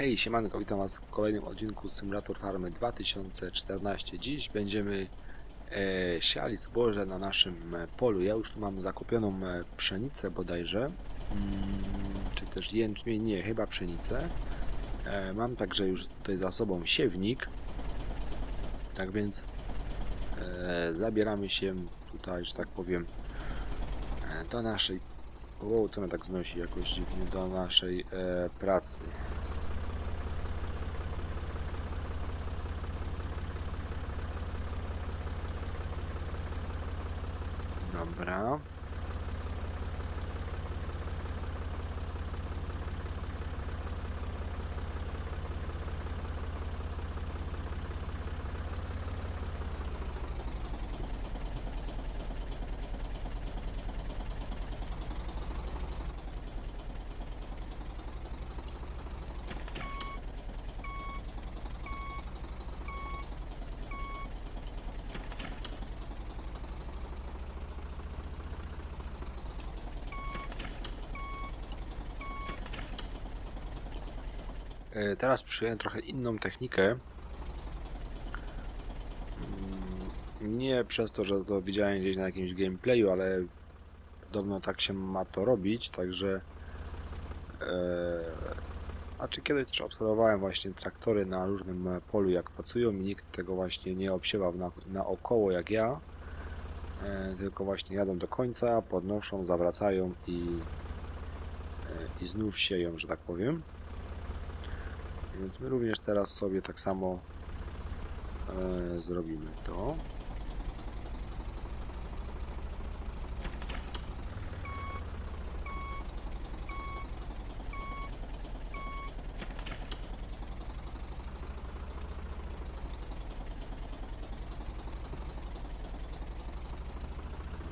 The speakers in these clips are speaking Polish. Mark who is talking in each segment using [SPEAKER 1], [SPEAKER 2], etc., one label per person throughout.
[SPEAKER 1] Hej, siemanko, witam was w kolejnym odcinku Simulator Farmy 2014. Dziś będziemy e, siali zboże na naszym e, polu. Ja już tu mam zakupioną e, pszenicę bodajże, mm, czy też jęczmień, nie, chyba pszenicę. E, mam także już tutaj za sobą siewnik, tak więc e, zabieramy się tutaj, że tak powiem, e, do naszej... O, co mnie tak znosi jakoś dziwnie, do naszej pracy. Dobra. Teraz przyjąłem trochę inną technikę. Mm, Nie przez to, że to widziałem gdzieś na jakimś gameplayu, ale podobno tak się ma to robić, także e, a czy kiedyś też obserwowałem właśnie traktory na różnym e, polu jak pracują i nikt tego właśnie nie obsiewa na, naokoło jak ja, e, tylko właśnie jadą do końca, podnoszą, zawracają i, e, i znów sieją, że tak powiem. Więc my również teraz sobie tak samo e, zrobimy to.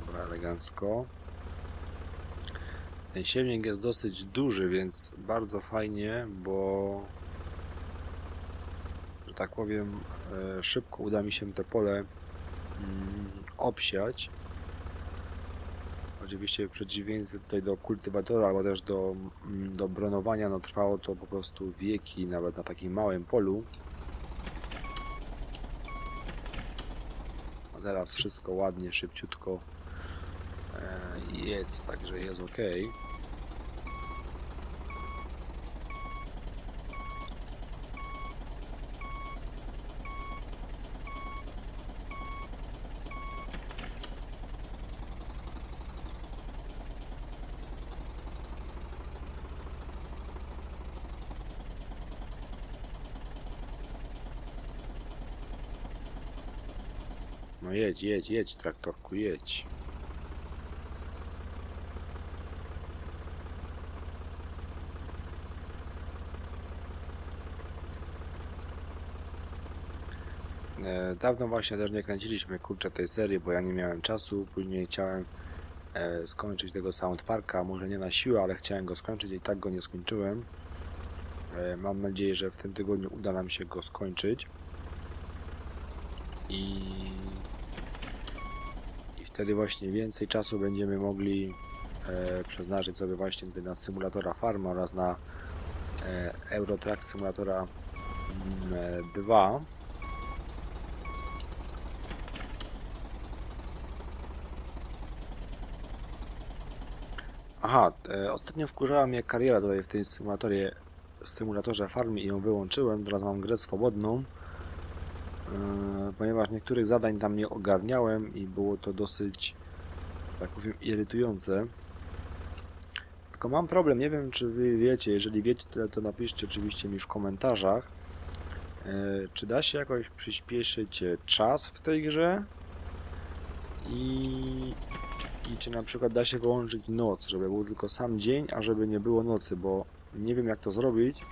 [SPEAKER 1] Dobra, elegancko. Ten siewnik jest dosyć duży, więc bardzo fajnie, bo tak powiem, e, szybko uda mi się te pole mm, obsiać. Oczywiście w przeciwieństwie tutaj do kultywatora, albo też do, mm, do bronowania, no trwało to po prostu wieki, nawet na takim małym polu. A teraz wszystko ładnie, szybciutko e, jest, także jest ok. No jedź, jedź, jedź, traktorku, jedź. E, Dawno właśnie też nie kręciliśmy kurczę tej serii, bo ja nie miałem czasu. Później chciałem e, skończyć tego Sound Parka, może nie na siłę, ale chciałem go skończyć i tak go nie skończyłem. E, Mam nadzieję, że w tym tygodniu uda nam się go skończyć. I wtedy właśnie więcej czasu będziemy mogli e, przeznaczyć sobie właśnie na symulatora farm oraz na e, Eurotrack Simulatora mm, e, 2. Aha, e, ostatnio wkurzała mnie kariera tutaj w tym symulatorie, symulatorze farmy i ją wyłączyłem. Teraz mam grę swobodną. Yy, ponieważ niektórych zadań tam nie ogarniałem i było to dosyć, tak powiem, irytujące. Tylko mam problem, nie wiem czy wy wiecie, jeżeli wiecie to, to napiszcie oczywiście mi w komentarzach, yy, czy da się jakoś przyspieszyć e, czas w tej grze? I, i czy na przykład da się wyłączyć noc, żeby był tylko sam dzień, a żeby nie było nocy, bo nie wiem jak to zrobić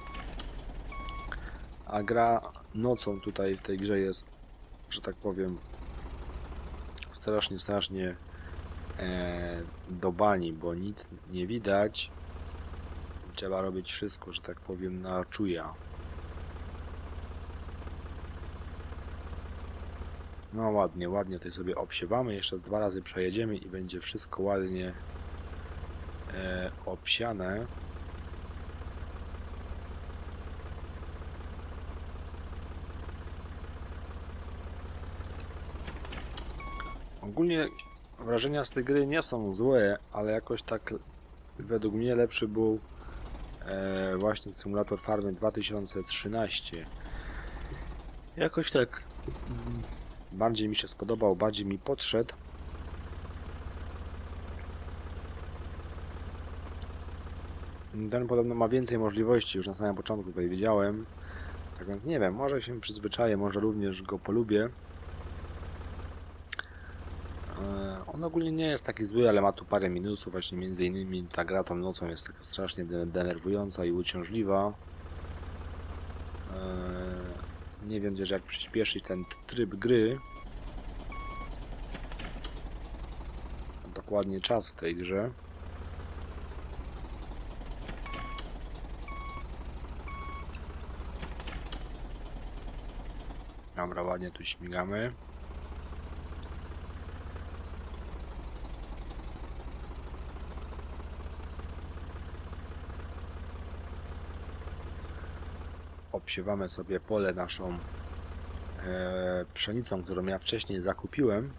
[SPEAKER 1] a gra nocą tutaj w tej grze jest, że tak powiem, strasznie, strasznie e, do bani, bo nic nie widać. Trzeba robić wszystko, że tak powiem, na czuja. No ładnie, ładnie tutaj sobie obsiewamy. Jeszcze dwa razy przejedziemy i będzie wszystko ładnie e, obsiane. Ogólnie wrażenia z tej gry nie są złe, ale jakoś tak według mnie lepszy był e, właśnie Simulator Farmy 2013. Jakoś tak mm, bardziej mi się spodobał, bardziej mi podszedł. Ten podobno ma więcej możliwości, już na samym początku tutaj wiedziałem. Tak więc nie wiem, może się przyzwyczaję, może również go polubię. E, On ogólnie nie jest taki zły, ale ma tu parę minusów, właśnie między innymi ta gra tą nocą jest taka strasznie de- denerwująca i uciążliwa. E, Nie wiem też jak przyspieszyć ten tryb gry. Dokładnie czas w tej grze. Dobra, ładnie tu śmigamy. Obsiewamy sobie pole naszą e, pszenicą, którą ja wcześniej zakupiłem.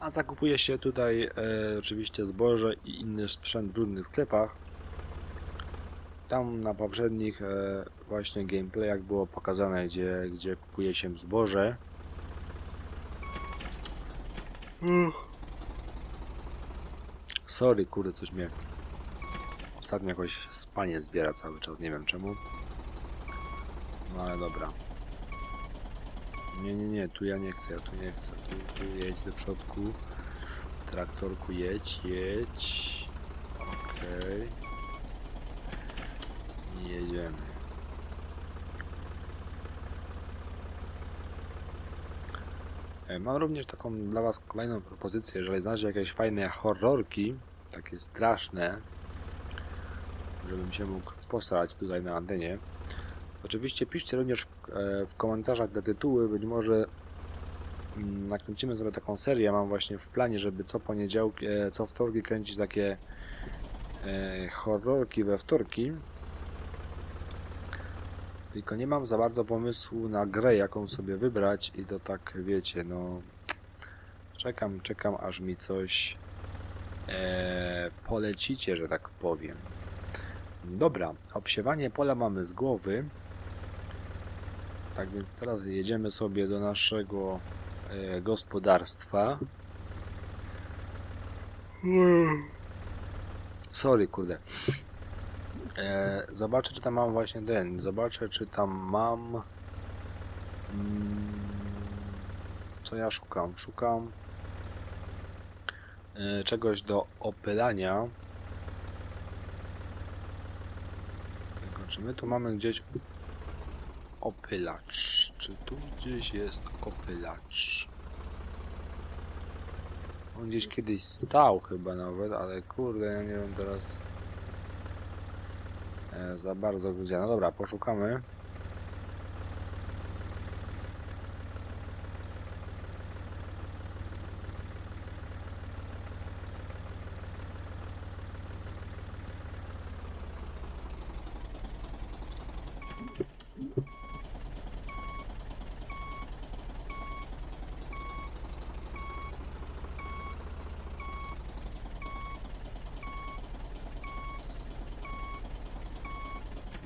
[SPEAKER 1] A zakupuje się tutaj e, oczywiście zboże i inny sprzęt w różnych sklepach. Tam na poprzednich e, właśnie gameplayach było pokazane, gdzie, gdzie kupuje się zboże. Sorry, kurde, coś mnie ostatnio jakoś spanie zbiera cały czas, nie wiem czemu. No ale dobra. Nie, nie, nie, tu ja nie chcę, ja tu nie chcę. Tu, tu jedź do przodku. Traktorku jedź, jedź. Okej. I Jedziemy. E, Mam również taką dla Was kolejną propozycję, jeżeli znacie jakieś fajne horrorki, takie straszne, żebym się mógł posrać tutaj na antenie. Oczywiście piszcie również w, e, komentarzach te tytuły, być może mm, nakręcimy sobie taką serię. Mam właśnie w planie, żeby co poniedziałki, e, co wtorki kręcić takie e, horrorki we wtorki. Tylko nie mam za bardzo pomysłu na grę, jaką sobie wybrać i to tak wiecie, no czekam, czekam aż mi coś e, polecicie, że tak powiem. Dobra, obsiewanie pola mamy z głowy. Tak więc teraz jedziemy sobie do naszego e, gospodarstwa. Sorry, kurde. E, zobaczę, czy tam mam właśnie ten. Zobaczę, czy tam mam. Mm, co ja szukam? Szukam e, czegoś do opylania. Tylko, czy my tu mamy gdzieś opylacz? Czy tu gdzieś jest opylacz? On gdzieś kiedyś stał chyba nawet, ale kurde, ja nie wiem teraz e, za bardzo gdzie. No dobra, poszukamy.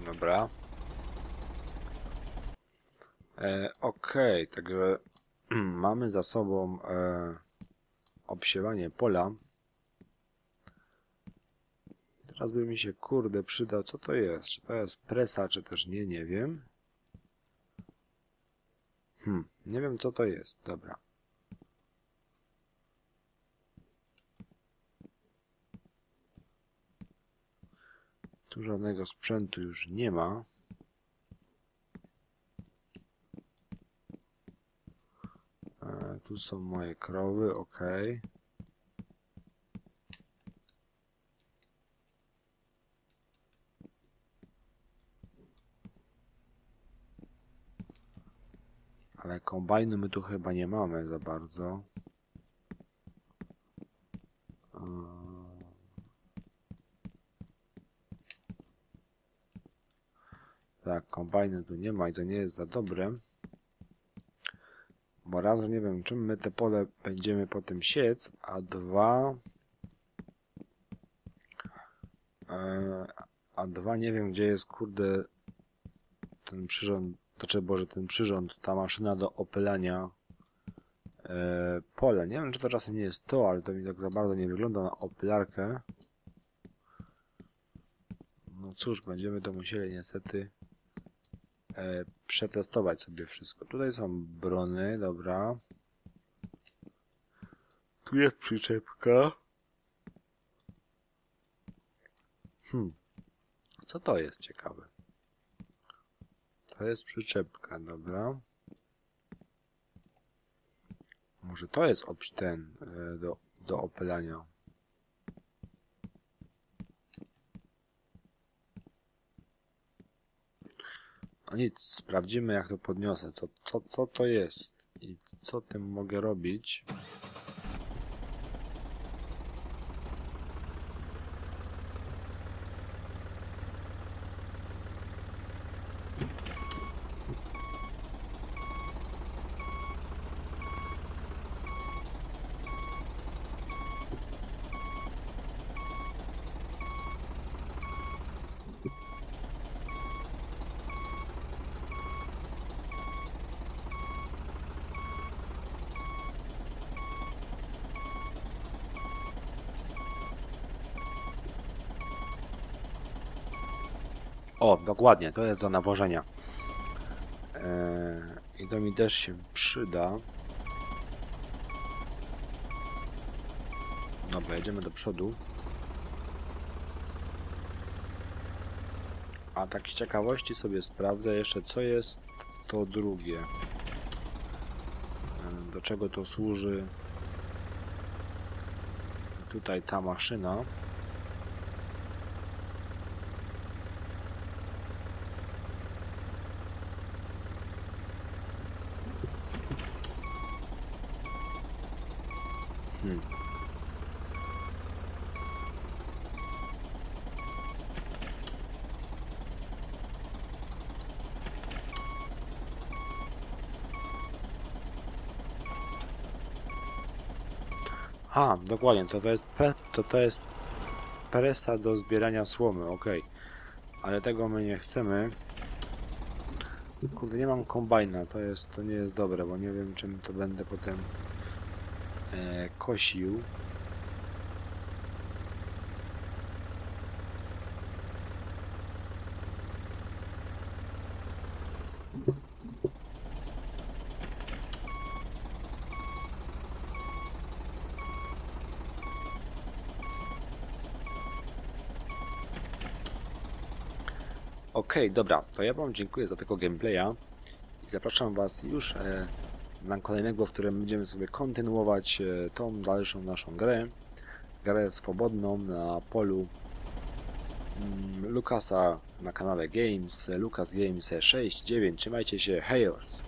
[SPEAKER 1] Dobra. E, Okej, także mamy za sobą e, obsiewanie pola. Teraz by mi się kurde przydał, co to jest? Czy to jest presa, czy też nie, nie wiem. Hmm, nie wiem co to jest, dobra. Tu żadnego sprzętu już nie ma. E, tu są moje krowy, ok. Ale kombajnu my tu chyba nie mamy za bardzo. E, Kombajnu tu nie ma i to nie jest za dobre. Bo raz, nie wiem, czym my te pole będziemy potem siec, a dwa... E, a dwa, nie wiem, gdzie jest, kurde, ten przyrząd, znaczy, Boże, ten przyrząd, ta maszyna do opylania e, pole. Nie wiem, czy to czasem nie jest to, ale to mi tak za bardzo nie wygląda na opylarkę. No cóż, będziemy to musieli niestety przetestować sobie wszystko. Tutaj są brony, dobra. Tu jest przyczepka. Hmm. Co to jest ciekawe? To jest przyczepka, dobra. Może to jest ten e, do, do opylania. Nic, sprawdzimy jak to podniosę. Co, co, co to jest i co tym mogę robić. O, dokładnie, to jest do nawożenia. Eee, I to mi też się przyda. Dobra, jedziemy do przodu. A tak z ciekawości sobie sprawdzę jeszcze, co jest to drugie. Eee, Do czego to służy? Tutaj ta maszyna. Hmm. A, dokładnie, to, to jest pre, to, to jest presa do zbierania słomy, ok. Ale tego my nie chcemy. Kurde, nie mam kombajna, to jest, to nie jest dobre, bo nie wiem czym to będę potem e, kosił. Okej, dobra, to ja Wam dziękuję za tego gameplaya i zapraszam Was już e, na kolejnego, w którym będziemy sobie kontynuować e, tą dalszą naszą grę. Grę swobodną na polu mm, Lukasa na kanale Games, Lucas Games 6.9. Trzymajcie się, hejos!